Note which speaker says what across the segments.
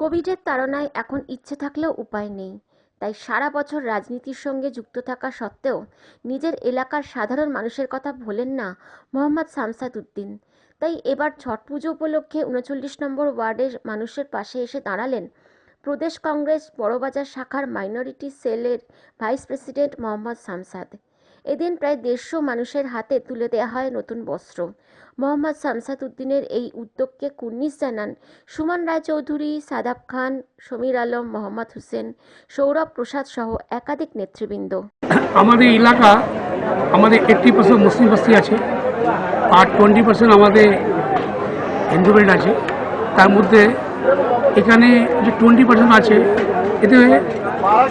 Speaker 1: কোভিডের তাড়নায় এখন ইচ্ছে থাকলেও উপায় নেই। তাই সারা বছর রাজনীতির সঙ্গে যুক্ত থাকা সত্ত্বেও নিজের এলাকার সাধারণ মানুষের কথা ভোলেন না মোহাম্মদ শামসাদ উদ্দিন তাই এবার ছট পুজো উপলক্ষে উনচল্লিশ নম্বর ওয়ার্ডের মানুষের পাশে এসে দাঁড়ালেন প্রদেশ কংগ্রেস বড়বাজার শাখার মাইনরিটি সেলের ভাইস প্রেসিডেন্ট মোহাম্মদ শামসাদ। এদিন প্রায় দেড়শো মানুষের হাতে তুলে দেওয়া হয় নতুন বস্ত্র। মোহাম্মদ শামসাদ উদ্দিনের এই উদ্যোগকে কুর্নিশ জানান সুমন রায়চৌধুরী, সাদাব খান, সমীর আলম, মোহাম্মদ হোসেন, সৌরভ প্রসাদ সহ একাধিক নেতৃবৃন্দ।
Speaker 2: আমাদের এলাকা আমাদের এইট্টি পার্সেন্ট মুসলিম বস্তি আছে, আর টোয়েন্টি পার্সেন্ট আমাদের হিন্দু বেল্ট আছে। তার মধ্যে এখানে যে টোয়েন্টি পার্সেন্ট আছে এতে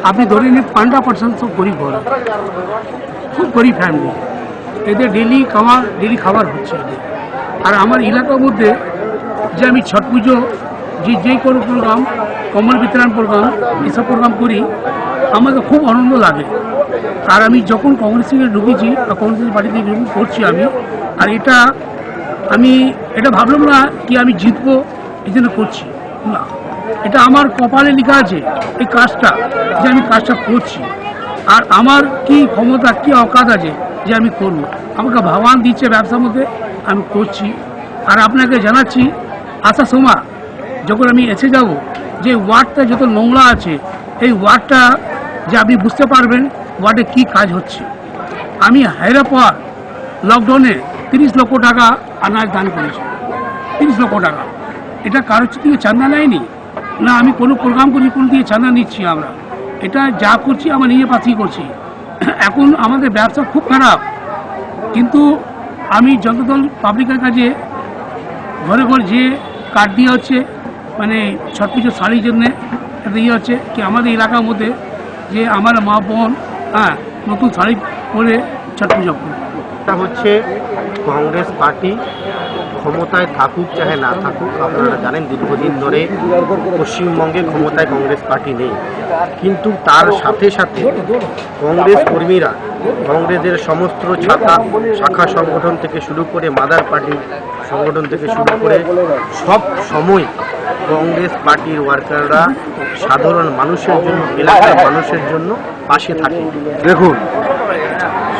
Speaker 2: আপনি ধরে নিন পান্ডা পার্সেন্ট সব গরিব ঘর খুব গরিব ফ্যামিলি এদের ডেলি খাবার ডেলি খাবার হচ্ছে আর আমার এলাকার মধ্যে যে আমি ছট পুজো, যে যেই কোনো প্রোগ্রাম কমল বিতরণ প্রোগ্রাম এসব প্রোগ্রাম করি আমাকে খুব আনন্দ লাগে। আর আমি যখন কংগ্রেস থেকে ঢুকেছি, বা কংগ্রেস পার্টি থেকে যখন করছি আমি, আর এটা আমি এটা ভাবলাম না কি আমি জিতবো, এই জন্য করছি। না। এটা আমার কপালে লেখা আছে, এই কাজটা, যে আমি কাজটা করছি। আর আমার কি ক্ষমতা, কি অকাত আছে, যে আমি করব। আমাকে ভগবান দিচ্ছে ব্যবসার মধ্যে, আমি করছি। আর আপনাকে জানাচ্ছি আসার সময় যখন আমি এসে যাব, যে ওয়ার্ডটা যত নোংরা আছে, এই ওয়ার্ডটা যে আপনি বুঝতে পারবেন, ওয়ার্ডে কি কাজ হচ্ছে। আমি হায়রা পর লকডাউনে তিরিশ লক্ষ টাকা আনাজ দান করেছি। তিরিশ লক্ষ টাকা। এটা কারোর থেকে চাঁদা নেয়নি? না, আমি কোনো প্রোগ্রাম করি কোনো দিয়ে চাঁদা নিচ্ছি আমরা। এটা যা করছি, আমার নিজের পাশেই করছি। এখন আমাদের ব্যবসা খুব খারাপ। কিন্তু আমি যতদল পাবলিকের কাছে ঘরে ঘরে যে কার্ড দিয়ে হচ্ছে মানে ছট পুজোর শাড়ির জন্যে ইয়ে হচ্ছে কি, আমাদের এলাকার মধ্যে যে আমার মা বোন হ্যাঁ নতুন শাড়ি পরে ছট পুজো করে
Speaker 3: হচ্ছে কংগ্রেস পার্টি। ক্ষমতায় থাকুক চাহে না থাকুক, আপনারা জানেন দীর্ঘদিন ধরে পশ্চিমবঙ্গে ক্ষমতায় কংগ্রেস পার্টি নেই। কিন্তু তার সাথে সাথে কংগ্রেস কর্মীরা, কংগ্রেসের সমস্ত শাখা শাখা সংগঠন থেকে শুরু করে মাদার পার্টি সংগঠন থেকে শুরু করে সব সময় কংগ্রেস পার্টির ওয়ার্কাররা সাধারণ মানুষের জন্য, এলাকার মানুষের জন্য পাশে থাকে।
Speaker 4: দেখুন,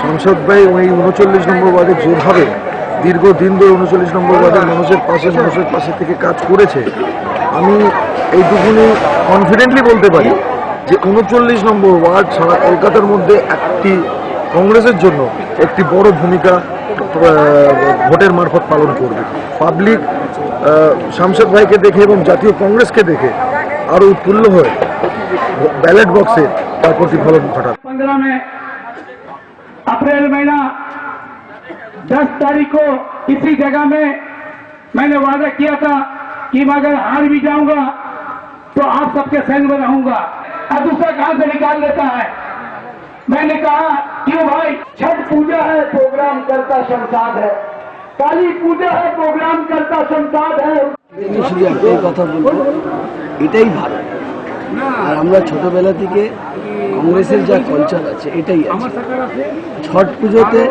Speaker 4: সংসদ ভাই ওই উনচল্লিশ নম্বর ওয়ার্ডে যেভাবে দীর্ঘদিন ধরে উনচল্লিশ নম্বর ওয়ার্ডের মানুষের পাশে মানুষের পাশে থেকে কাজ করেছে। আমি এইটুকুনি কনফিডেন্টলি বলতে পারি যে উনচল্লিশ নম্বর ওয়ার্ড ছাড়া কলকাতার মধ্যে একটি কংগ্রেসের জন্য একটি বড় ভূমিকা ভোটের মারফত পালন করবে। পাবলিক শামসদ ভাইকে দেখে এবং জাতীয় কংগ্রেসকে দেখে আরও উৎফুল্ল হয়ে ব্যালট বক্সে তার প্রতিফলন ঘটাবে।
Speaker 5: মহিনা 10 तारीख को इसी जगह में मैंने वादा किया था कि मैं अगर हार भी जाऊँगा तो आप सबके सैन में रहूँगा। और दूसरा कहाँ से निकाल लेता है? मैंने कहा, क्यों भाई? छठ पूजा है, प्रोग्राम करता शमशाद है। काली पूजा है, प्रोग्राम करता शमशाद है।
Speaker 6: একটাই কথা বলবো এটাই ভালো আর আমরা ছোটবেলা থেকে কংগ্রেসের যা কলচার আছে এটাই আছে ছট পুজোতে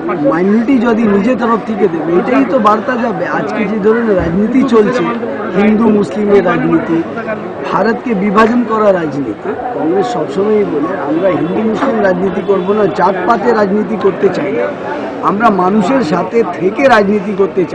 Speaker 6: মাইনরিটি যদি নিজের তরফ থেকে দেবে, এটাই তো বার্তা যাবে। আজকে যে ধরনের রাজনীতি চলছে, হিন্দু, মুসলিমের রাজনীতি, ভারতকে বিভাজন করা রাজনীতি, কংগ্রেস সবসময়ই বলে, আমরা হিন্দু, মুসলিম রাজনীতি করব না, জাতপাতে রাজনীতি করতে চাই না। আমরা মানুষের সাথে থেকে রাজনীতি করতে চাই।